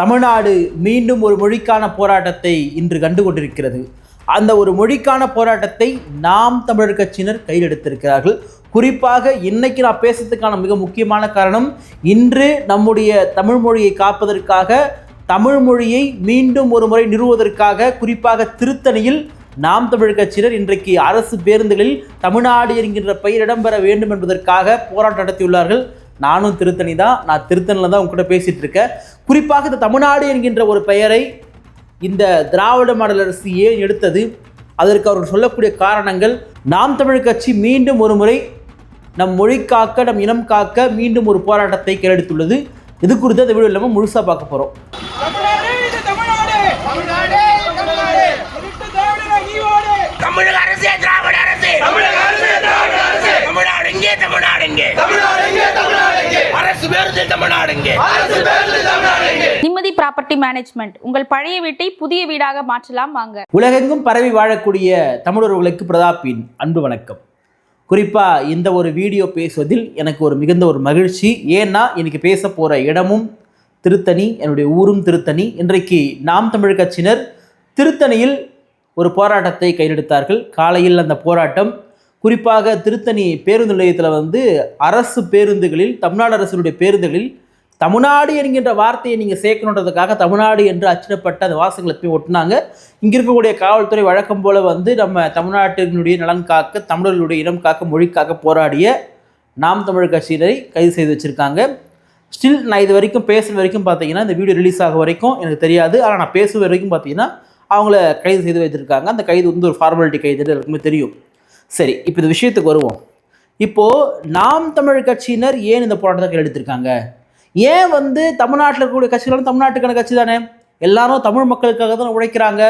தமிழ்நாடு மீண்டும் ஒரு மொழிக்கான போராட்டத்தை இன்று கண்டு கொண்டிருக்கிறது அந்த ஒரு மொழிக்கான போராட்டத்தை நாம் தமிழர் கட்சியினர் கையில் எடுத்திருக்கிறார்கள். குறிப்பாக இன்னைக்கு நான் பேசுறதுக்கான மிக முக்கியமான காரணம் இன்று நம்முடைய தமிழ் மொழியை காப்பதற்காக தமிழ் மொழியை மீண்டும் ஒரு முறை நிறுவுவதற்காக குறிப்பாக திருத்தணியில் நாம் தமிழ் கட்சியினர் இன்றைக்கு அரசு பேருந்துகளில் தமிழ்நாடு என்கின்ற பெயர் இடம்பெற வேண்டும் என்பதற்காக போராட்டம் நடத்தியுள்ளார்கள். நானும் திருத்தணி தான். நான் திருத்தணியில் தான் உங்ககிட்ட பேசிட்டு இருக்கேன். குறிப்பாக இந்த தமிழ்நாடு என்கின்ற ஒரு பெயரை இந்த திராவிட மாடல் அரசு ஏன் எடுத்தது? அதற்கு அவர்கள் சொல்லக்கூடிய காரணங்கள் நாம் தமிழ் கட்சி மீண்டும் ஒரு முறை நம் மொழி காக்க நம் இனம் காக்க மீண்டும் ஒரு போராட்டத்தை கையெழுத்துள்ளது இது குறித்து அந்த வீடியோ இல்லாமல் முழுசாக பார்க்க போகிறோம் தமிழ்நாடு இது தமிழ்நாடு தமிழ்நாடு தமிழ்நாடு திருட்டு திராவிட நீவோடு தமிழக அரசே திராவிட அரசு தமிழக அரசே திராவிட அரசு தமிழ்நாடு இங்கே தமிழ்நாடு இங்கே தமிழ்நாடு இங்கே தமிழ்நாடு இங்கே அரசு பேருந்து தமிழ்நாடு இங்கே அரசு பேருந்து தமிழ்நாடு இங்கே நிம்மதி ப்ராப்பர்ட்டி மேனேஜ்மெண்ட். உங்கள் பழைய வீட்டை புதிய வீடாக மாற்றலாம் வாங்க. உலகெங்கும் பரவி வாழக்கூடிய தமிழர்களுக்கு பிரதாப்பின் அன்பு வணக்கம். குறிப்பாக இந்த ஒரு வீடியோ பேசுவதில் எனக்கு ஒரு மிகுந்த ஒரு மகிழ்ச்சி. ஏன்னா இன்னைக்கு பேச போகிற இடமும் திருத்தணி என்னுடைய ஊரும் திருத்தணி. இன்றைக்கு நாம் தமிழ் கட்சியினர் திருத்தணியில் ஒரு போராட்டத்தை கையெடுத்தார்கள். காலையில் அந்த போராட்டம் குறிப்பாக திருத்தணி பேருந்து நிலையத்தில் வந்து அரசு பேருந்துகளில் தமிழ்நாடு அரசினுடைய பேருந்துகளில் தமிழ்நாடு என்கின்ற வார்த்தையை நீங்கள் சேர்க்கணுன்றதுக்காக தமிழ்நாடு என்று அச்சிடப்பட்ட அந்த வாசகங்களை போய் ஒட்டினாங்க. இங்கே இருக்கக்கூடிய காவல்துறை வழக்கம் போல் வந்து நம்ம தமிழ்நாட்டினுடைய நலன் காக்க தமிழர்களுடைய இனம் காக்க மொழி காக்க போராடிய நாம் தமிழ் கட்சியினரை கைது செய்து வச்சுருக்காங்க. ஸ்டில் நான் இது வரைக்கும் பேசுகிற வரைக்கும் பார்த்தீங்கன்னா இந்த வீடியோ ரிலீஸ் ஆக வரைக்கும் எனக்கு தெரியாது. ஆனால் நான் பேசுகிற வரைக்கும் பார்த்தீங்கன்னா அவங்கள கைது செய்து வைத்திருக்காங்க. அந்த கைது வந்து ஒரு ஃபார்மாலிட்டி கைது எல்லாருக்குமே தெரியும். சரி இப்போ இந்த விஷயத்துக்கு வருவோம். இப்போது நாம் தமிழ் கட்சியினர் ஏன் இந்த போராட்டத்தை கையெழுத்திருக்காங்க? ஏன் வந்து தமிழ்நாட்டில் இருக்கக்கூடிய கட்சிகளும் தமிழ்நாட்டுக்கான கட்சி தானே? எல்லாரும் தமிழ் மக்களுக்காக தான் உழைக்கிறாங்க.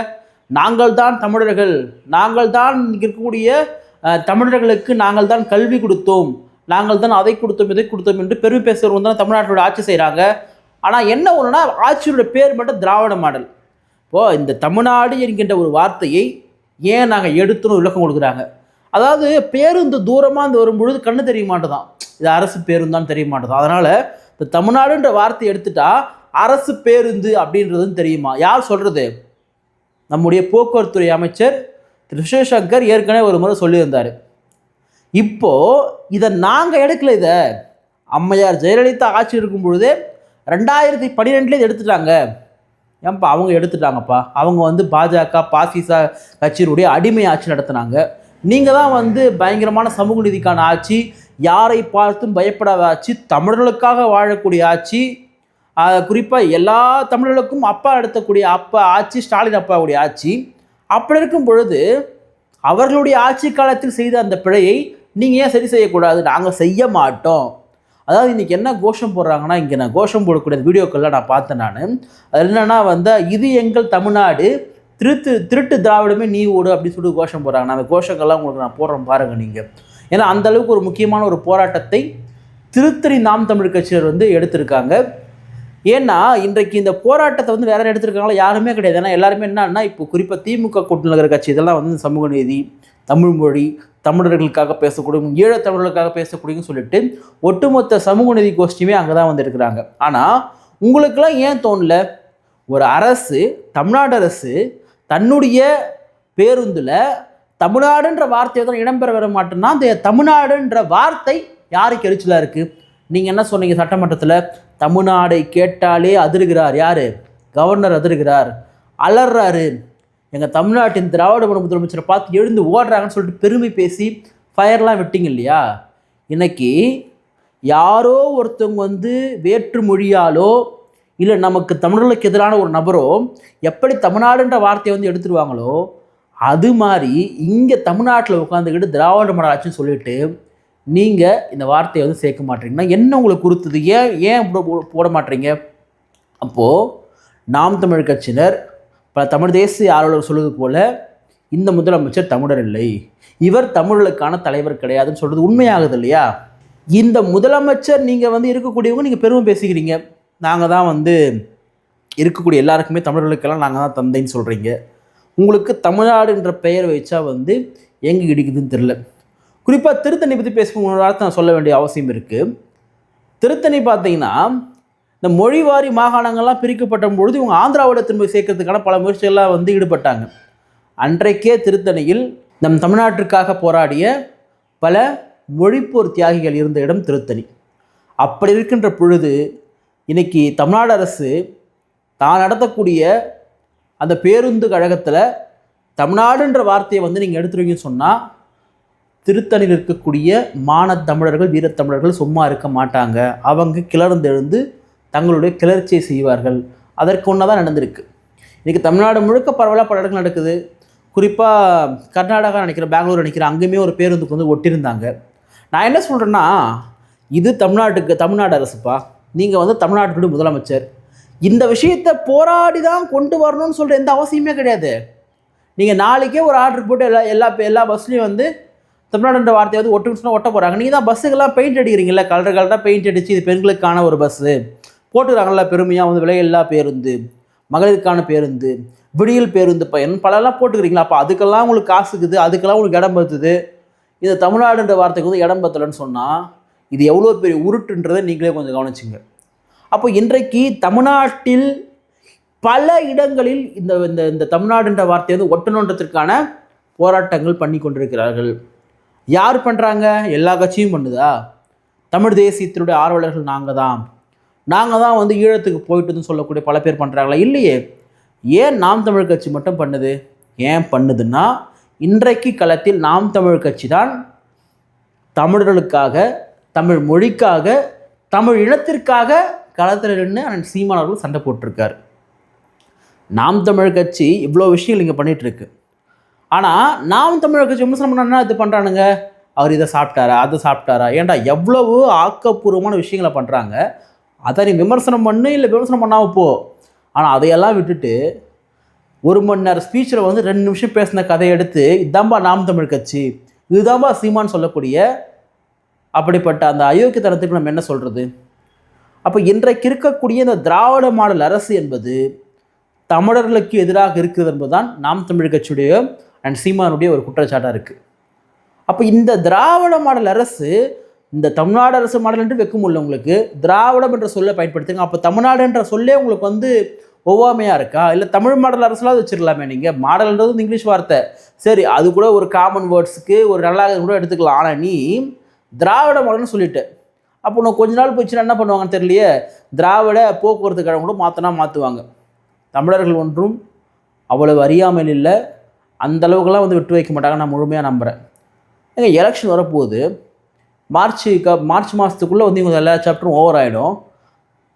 நாங்கள் தான் தமிழர்கள். நாங்கள் தான் இருக்கக்கூடிய தமிழர்களுக்கு நாங்கள் தான் கல்வி கொடுத்தோம். நாங்கள் தான் அதை கொடுத்தோம் இதை கொடுத்தோம் என்று பெருமை பேசுகிறவங்க தான் தமிழ்நாட்டோட ஆட்சி செய்கிறாங்க. ஆனால் என்ன ஒன்றுனா ஆட்சியோட பேர் மட்டும் திராவிட மாடல். இப்போது இந்த தமிழ்நாடு என்கின்ற ஒரு வார்த்தையை ஏன் நாங்கள் எடுத்துன்னு விளக்கம் கொடுக்குறாங்க. அதாவது பேருந்து தூரமாக இருந்து வரும்பொழுது கண்ணு தெரிய மாட்டேதான் இது அரசு பேருந்தான்னு தெரிய மாட்டேதான் அதனால் இப்போ தமிழ்நாடுன்ற வார்த்தை எடுத்துட்டா அரசு பேருந்து அப்படின்றதும் தெரியுமா? யார் சொல்கிறது நம்முடைய போக்குவரத்துறை அமைச்சர் திரு சிவசங்கர் ஏற்கனவே ஒரு முறை சொல்லியிருந்தார். இப்போது இதை நாங்கள் எடுக்கல இதை. அம்மையார் ஜெயலலிதா ஆட்சி இருக்கும் பொழுது ரெண்டாயிரத்தி பன்னிரெண்டுலேயே எடுத்துட்டாங்க. ஏன்ப்பா அவங்க எடுத்துட்டாங்கப்பா. அவங்க வந்து பாஜக பாசிசா கட்சியினுடைய அடிமை ஆட்சி நடத்துனாங்க. நீங்கள் தான் வந்து பயங்கரமான சமூக நீதிக்கான ஆட்சி யாரை பார்த்தும் பயப்படாத ஆட்சி தமிழர்களுக்காக வாழக்கூடிய ஆட்சி குறிப்பாக எல்லா தமிழர்களுக்கும் அப்பா நடத்தக்கூடிய அப்பா ஆட்சி ஸ்டாலின் அப்பாவுடைய ஆட்சி. அப்படி இருக்கும் பொழுது அவர்களுடைய ஆட்சி காலத்தில் செய்த அந்த பிழையை நீங்கள் ஏன் சரி செய்யக்கூடாது? நாங்கள் செய்ய மாட்டோம். அதாவது இன்றைக்கி என்ன கோஷம் போடுறாங்கன்னா இங்கே நான் கோஷம் போடக்கூடிய வீடியோக்கள்லாம் நான் பார்த்தேன் நான். அது என்னென்னா வந்து இது எங்கள் தமிழ்நாடு திருட்டு திருட்டு திராவிடமே நீ ஓடு அப்படின்னு சொல்லிட்டு கோஷம் போடுறாங்க. நான் அந்த கோஷங்கள்லாம் உங்களுக்கு நான் போடுறேன் பாருங்கள் நீங்கள் ஏன்னா அந்த அளவுக்கு ஒரு முக்கியமான ஒரு போராட்டத்தை திருத்தணி நாம் தமிழ் கட்சியினர் வந்து எடுத்திருக்காங்க. ஏன்னா இன்றைக்கு இந்த போராட்டத்தை வந்து வேற எடுத்திருக்காங்களா யாருமே கிடையாது. ஏன்னா எல்லாருமே என்னன்னா இப்போ குறிப்பாக திமுக கூட்டணி நகர கட்சி இதெல்லாம் வந்து சமூக நீதி தமிழ் மொழி தமிழர்களுக்காக பேசக்கூடிய ஈழத்தமிழர்களுக்காக பேசக்கூடியன்னு சொல்லிட்டு ஒட்டுமொத்த சமூக நீதி கோஷ்டியுமே அங்கே தான் வந்து இருக்கிறாங்க ஆனால் உங்களுக்கெல்லாம் ஏன் தோணல? ஒரு அரசு தமிழ்நாடு அரசு தன்னுடைய பேருந்தில் தமிழ்நாடுன்ற வார்த்தையை தான் இடம்பெற வர மாட்டேன்னா அந்த தமிழ்நாடுன்ற வார்த்தை யாருக்கு எரிச்சலாக இருக்குது நீங்கள் என்ன சொன்னீங்க சட்டமன்றத்தில்? தமிழ்நாடை கேட்டாலே அதிருகிறார் யார்? கவர்னர் அதிருகிறார். அலறாரு. எங்கள் தமிழ்நாட்டின் திராவிட மாடல் முதலமைச்சரை பார்த்து எழுந்து ஓடுறாங்கன்னு சொல்லிட்டு பெருமை பேசி ஃபயர்லாம் விட்டீங்க இல்லையா? இன்னைக்கு யாரோ ஒருத்தவங்க வந்து வேற்று மொழியாலோ இல்லை நமக்கு தமிழர்களுக்கு எதிரான ஒரு நபரோ எப்படி தமிழ்நாடுன்ற வார்த்தையை வந்து எடுத்துருவாங்களோ அது மாதிரி இங்கே தமிழ்நாட்டில் உட்காந்துக்கிட்டு திராவிட மாடல் சொல்லிட்டு நீங்கள் இந்த வார்த்தையை வந்து சேர்க்க மாட்டீங்கன்னா என்ன உங்களுக்கு கொடுத்தது ஏன் ஏன் போட- போட- போட மாட்டீங்க? அப்போது நாம் தமிழ் கட்சியினர் பல தமிழ் தேசிய ஆர்வலர் சொல்வது போல இந்த முதலமைச்சர் தமிழர் இல்லை. இவர் தமிழர்களுக்கான தலைவர் கிடையாதுன்னு சொல்கிறது உண்மையாகுது இல்லையா? இந்த முதலமைச்சர் நீங்கள் வந்து இருக்கக்கூடியவங்க நீங்கள் பெருமை பேசிக்கிறீங்க. நாங்கள் தான் வந்து இருக்கக்கூடிய எல்லாருக்குமே தமிழர்களுக்கெல்லாம் நாங்கள் தான் தந்தைன்னு சொல்கிறீங்க உங்களுக்கு தமிழ்நாடுன்ற பெயர் வச்சா வந்து எங்கே இடிக்குதுன்னு தெரில குறிப்பாக திருத்தணி பற்றி பேசும்போது வார்த்தை நான் சொல்ல வேண்டிய அவசியம் இருக்குது திருத்தணி பார்த்தீங்கன்னா இந்த மொழிவாரி மாகாணங்கள்லாம் பிரிக்கப்பட்ட பொழுது இவங்க ஆந்திராவோட திரும்ப சேர்க்கறதுக்கான பல முயற்சிகள்லாம் வந்து ஈடுபட்டாங்க. அன்றைக்கே திருத்தணியில் நம் தமிழ்நாட்டிற்காக போராடிய பல மொழிப்போர் தியாகிகள் இருந்த இடம் திருத்தணி. அப்படி இருக்கின்ற பொழுது இன்னைக்கு தமிழ்நாடு அரசு தான் நடத்தக்கூடிய அந்த பேருந்து கழகத்தில் தமிழ்நாடுன்ற வார்த்தையை வந்து நீங்கள் எடுத்துருவீங்கன்னு சொன்னால் திருத்தணியில் இருக்கக்கூடிய மானத் தமிழர்கள் வீரத்தமிழர்கள் சும்மா இருக்க மாட்டாங்க. அவங்க கிளர்ந்தெழுந்து தங்களுடைய கிளர்ச்சியை செய்வார்கள். அதற்கு ஒன்றா தான் நடந்திருக்கு. இன்றைக்கி தமிழ்நாடு முழுக்க பரவலாக பல இடங்கள் நடக்குது. குறிப்பாக கர்நாடகா நினைக்கிறேன் பெங்களூர் நினைக்கிறேன் அங்கேயுமே ஒரு பேருந்துக்கு வந்து ஒட்டியிருந்தாங்க. நான் என்ன சொல்கிறேன்னா இது தமிழ்நாட்டுக்கு தமிழ்நாடு அரசுப்பா. நீங்கள் வந்து தமிழ்நாட்டுடைய முதலமைச்சர். இந்த விஷயத்தை போராடி தான் கொண்டு வரணும்னு சொல்கிற எந்த அவசியமே கிடையாது. நீங்கள் நாளைக்கே ஒரு ஆர்டர் போட்டு எல்லா எல்லா எல்லா பஸ்லேயும் வந்து தமிழ்நாடுன்ற வார்த்தையை வந்து ஒட்டுன்னு ஒட்ட போகிறாங்க நீங்கள் தான் பஸ்ஸுக்கெல்லாம் பெயிண்ட் அடிக்கிறீங்கல்ல கலர் கலராக பெயிண்ட் அடித்து இது பெண்களுக்கான ஒரு பஸ்ஸு போட்டுக்கிறாங்களா பெருமையாக வந்து விலையில்லா பேருந்து மகளிருக்கான பேருந்து விடியல் பேருந்து பயன் பலலாம் போட்டுக்கிறீங்களா? அப்போ அதுக்கெல்லாம் உங்களுக்கு காசுக்குது அதுக்கெல்லாம் உங்களுக்கு இடம் பத்துது. இந்த தமிழ்நாடுன்ற வார்த்தைக்கு வந்து இடம் பத்தலைன்னு சொன்னால் இது எவ்வளோ பெரிய உருட்டுன்றதை நீங்களே கொஞ்சம் கவனிச்சிங்க. அப்போ இன்றைக்கு தமிழ்நாட்டில் பல இடங்களில் இந்த இந்த இந்த தமிழ்நாடுன்ற வார்த்தையை வந்து ஒட்டணுன்றதுக்கான போராட்டங்கள் பண்ணி கொண்டிருக்கிறார்கள். யார் பண்ணுறாங்க எல்லா கட்சியும் பண்ணுதா? தமிழ் தேசியத்தினுடைய ஆர்வலர்கள் நாங்கள் தான் நாங்கள் தான் வந்து ஈழத்துக்கு போயிட்டுன்னு சொல்லக்கூடிய பல பேர் பண்ணுறாங்களா இல்லையே. ஏன் நாம் தமிழ் கட்சி மட்டும் பண்ணுது? ஏன் பண்ணுதுன்னா இன்றைக்கு களத்தில் நாம் தமிழ் கட்சி தான் தமிழர்களுக்காக தமிழ் மொழிக்காக தமிழ் இனத்திற்காக களத்தில் நின்று அண்ணன் சீமான் அவர்கள் சண்டை போட்டிருக்காரு. நாம் தமிழ் கட்சி இவ்வளோ விஷயங்கள் இங்கே பண்ணிகிட்ருக்கு. ஆனால் நாம் தமிழ் கட்சி விமர்சனம் பண்ணா இது பண்ணுறானுங்க? அவர் இதை சாப்பிட்டாரா? அதை சாப்பிட்டாரா? ஏன்டா எவ்வளவு ஆக்கப்பூர்வமான விஷயங்களை பண்ணுறாங்க? அதை நீ விமர்சனம் பண்ணு இல்லை விமர்சனம் பண்ணாமல் போ. ஆனால் அதையெல்லாம் விட்டுட்டு ஒரு மணி நேரம் ஸ்பீச்சில் வந்து ரெண்டு நிமிஷம் பேசின கதையை எடுத்து இதாம்பா நாம் தமிழ் கட்சி. இதுதான்பா சீமான்னு சொல்லக்கூடிய அப்படிப்பட்ட அந்த அயோக்கியத்தனத்துக்கு நம்ம என்ன சொல்கிறது அப்போ இன்றைக்கு இருக்கக்கூடிய இந்த திராவிட மாடல் அரசு என்பது தமிழர்களுக்கு எதிராக இருக்குது என்பதுதான் நாம் தமிழ் கட்சியுடைய அண்ட் சீமானுடைய ஒரு குற்றச்சாட்டாக இருக்குது அப்போ இந்த திராவிட மாடல் அரசு இந்த தமிழ்நாடு அரசு மாடல் என்று வைக்க உள்ள உங்களுக்கு. திராவிடம் என்ற சொல்லை பயன்படுத்துங்க. அப்போ தமிழ்நாடு என்ற சொல்லே உங்களுக்கு வந்து ஒவ்வாமையாக இருக்கா? இல்லை தமிழ் மாடல் அரசுலாம் வச்சிடலாமே நீங்கள் மாடல்ன்றது வந்து இங்கிலீஷ் வார்த்தை. சரி அது கூட ஒரு காமன் வேர்ட்ஸுக்கு ஒரு நல்லா கூட எடுத்துக்கலாம். ஆனால் நீ திராவிட மாடல்னு சொல்லிட்டு. அப்போ நான் கொஞ்ச நாள் போச்சுன்னா என்ன பண்ணுவாங்கன்னு தெரியலையே? திராவிட போக்குவரத்து கழகம் கூட மாற்றினா மாற்றுவாங்க தமிழர்கள் ஒன்றும் அவ்வளவு அறியாமல் இல்லை. அந்த அளவுக்குலாம் வந்து விட்டு வைக்க மாட்டாங்க நான் முழுமையாக நம்புகிறேன் ஏங்க எலெக்ஷன் வரப்போகுது. மார்ச் க மார்ச் மாதத்துக்குள்ளே வந்து இவங்க எல்லா சாப்டரும் ஓவர் ஆகிடும்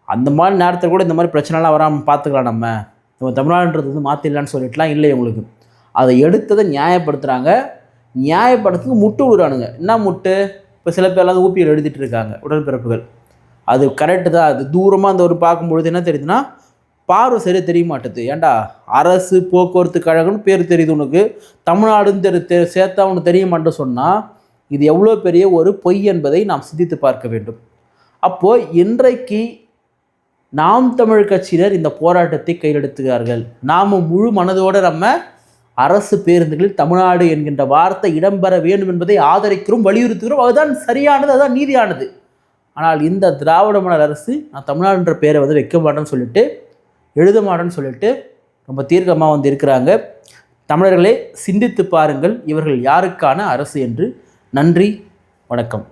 அந்த மாதிரி நேரத்தில் கூட இந்த மாதிரி பிரச்சனைலாம் வராமல் பார்த்துக்கலாம் நம்ம. நம்ம தமிழ்நாடுன்றது வந்து மாற்றிடலான்னு சொல்லிட்டுலாம் இல்லை இவங்களுக்கு அதை எடுத்ததை நியாயப்படுத்துகிறாங்க நியாயப்படுத்துக்கு முட்டு விடுறானுங்க. என்ன முட்டு? இப்போ சில பேர்லாம் ஊப்பியில் எழுதிட்டு இருக்காங்க உடன்பிறப்புகள். அது கரெக்டு தான். அது தூரமாக அந்த ஒரு பார்க்கும்பொழுது என்ன தெரியுதுன்னா பார்வை சரியாக தெரிய மாட்டுது. ஏன்டா அரசு போக்குவரத்து கழகம்னு பேர் தெரியுது உனக்கு. தமிழ்நாடுன்னு தெரி தெ சேர்த்தா உனக்கு தெரிய மாட்டேன்னு சொன்னால் இது எவ்வளோ பெரிய ஒரு பொய் என்பதை நாம் சிந்தித்து பார்க்க வேண்டும். அப்போது இன்றைக்கு நாம் தமிழ் கட்சியினர் இந்த போராட்டத்தை கையெழுத்துகிறார்கள் நாம் முழு மனதோடு நம்ம அரசு பேருந்துகளில் தமிழ்நாடு என்கின்ற வார்த்தை இடம்பெற வேண்டும் என்பதை ஆதரிக்கிறோம் வலியுறுத்துகிறோம். அதுதான் சரியானது அதுதான் நீதியானது. ஆனால் இந்த திராவிட மாடல் அரசு நான் தமிழ்நாடுன்ற பேரை வந்து வைக்க மாட்டேன்னு சொல்லிட்டு எழுத மாட்டேன்னு சொல்லிட்டு ரொம்ப தீர்க்கமாக வந்து இருக்கிறாங்க. தமிழர்களே சிந்தித்து பாருங்கள் இவர்கள் யாருக்கான அரசு என்று. நன்றி வணக்கம்.